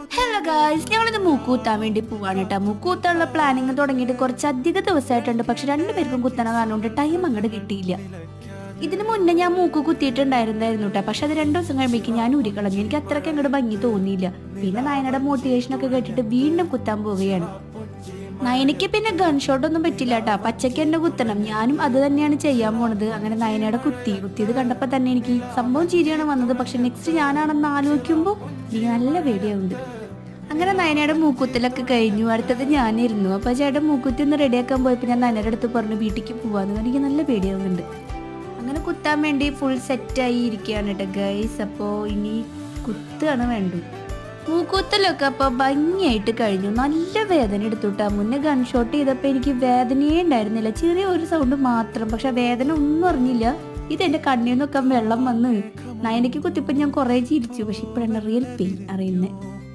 Hello guys ഞങ്ങളിത് മൂക്കൂത്താൻ വേണ്ടി പോവാണ് കേട്ടോ മൂക്കൂത്താനുള്ള പ്ലാനിങ് തുടങ്ങിയിട്ട് കുറച്ച് അധിക ദിവസമായിട്ടുണ്ട് പക്ഷെ രണ്ടുപേർക്കും കുത്തണ കാരണം കൊണ്ട് ടൈം അങ്ങോട്ട് കിട്ടിയില്ല. ഇതിനു മുന്നേ ഞാൻ മൂക്ക് കുത്തിയിട്ടുണ്ടായിരുന്നായിരുന്നു കേട്ടോ പക്ഷെ അത് രണ്ടു ദിവസം കഴിയുമ്പോഴേക്കും ഞാൻ ഉരുക്കളഞ്ഞു എനിക്ക് അത്രയ്ക്ക് അങ്ങോട്ട് ഭംഗി തോന്നിയില്ല. പിന്നെ നായനയുടെ മോട്ടിവേഷൻ ഒക്കെ കേട്ടിട്ട് വീണ്ടും കുത്താൻ പോവുകയാണ്. നയനയ്ക്ക് പിന്നെ ഗൺഷോട്ട് ഒന്നും പറ്റില്ല കേട്ടാ പച്ചയ്ക്ക് എന്നെ കുത്തണം. ഞാനും അത് തന്നെയാണ് ചെയ്യാൻ പോണത്. അങ്ങനെ നയനയുടെ കുത്തി. കുത്തിയത് കണ്ടപ്പോൾ തന്നെ എനിക്ക് സംഭവം ചിരിയാണ് വന്നത്. പക്ഷെ നെക്സ്റ്റ് ഞാനാണെന്ന് ആലോചിക്കുമ്പോൾ എനിക്ക് നല്ല പേടിയാവുണ്ട് അങ്ങനെ നയനയുടെ മൂക്കുത്തിലൊക്കെ കഴിഞ്ഞു. അടുത്തത് ഞാനിരുന്നു. അപ്പോൾ ചേട്ടൻ മൂക്കുത്തി ഒന്ന് റെഡിയാക്കാൻ പോയപ്പോൾ ഞാൻ നയനയുടെ അടുത്ത് പറഞ്ഞു വീട്ടിലേക്ക് പോവാന്ന്. എനിക്ക് നല്ല പേടിയാവുന്നുണ്ട്. അങ്ങനെ കുത്താൻ വേണ്ടി ഫുൾ സെറ്റായി ഇരിക്കുകയാണ് കേട്ടോ ഗൈസ് അപ്പോൾ ഇനി കുത്താണ് വേണ്ടു മൂക്കൂത്തലൊക്കെ അപ്പോൾ ഭംഗിയായിട്ട് കഴിഞ്ഞു. നല്ല വേദന എടുത്തുട്ടാ മുന്നേ ഗൺഷോട്ട് ചെയ്തപ്പോ ചെയ്തപ്പോൾ എനിക്ക് വേദനയേ ഉണ്ടായിരുന്നില്ല. ചെറിയ ഒരു സൗണ്ട് മാത്രം. പക്ഷെ വേദന ഒന്നും അറിഞ്ഞില്ല. ഇത് എന്റെ കണ്ണിൽ നിന്നൊക്കെ വെള്ളം വന്ന്. നയനയ്ക്ക് കുത്തിയപ്പോൾ ഞാൻ കുറേ ചിരിച്ചു. പക്ഷെ ഇപ്പോഴാണ് റിയൽ പെയിൻ അറിയുന്നത്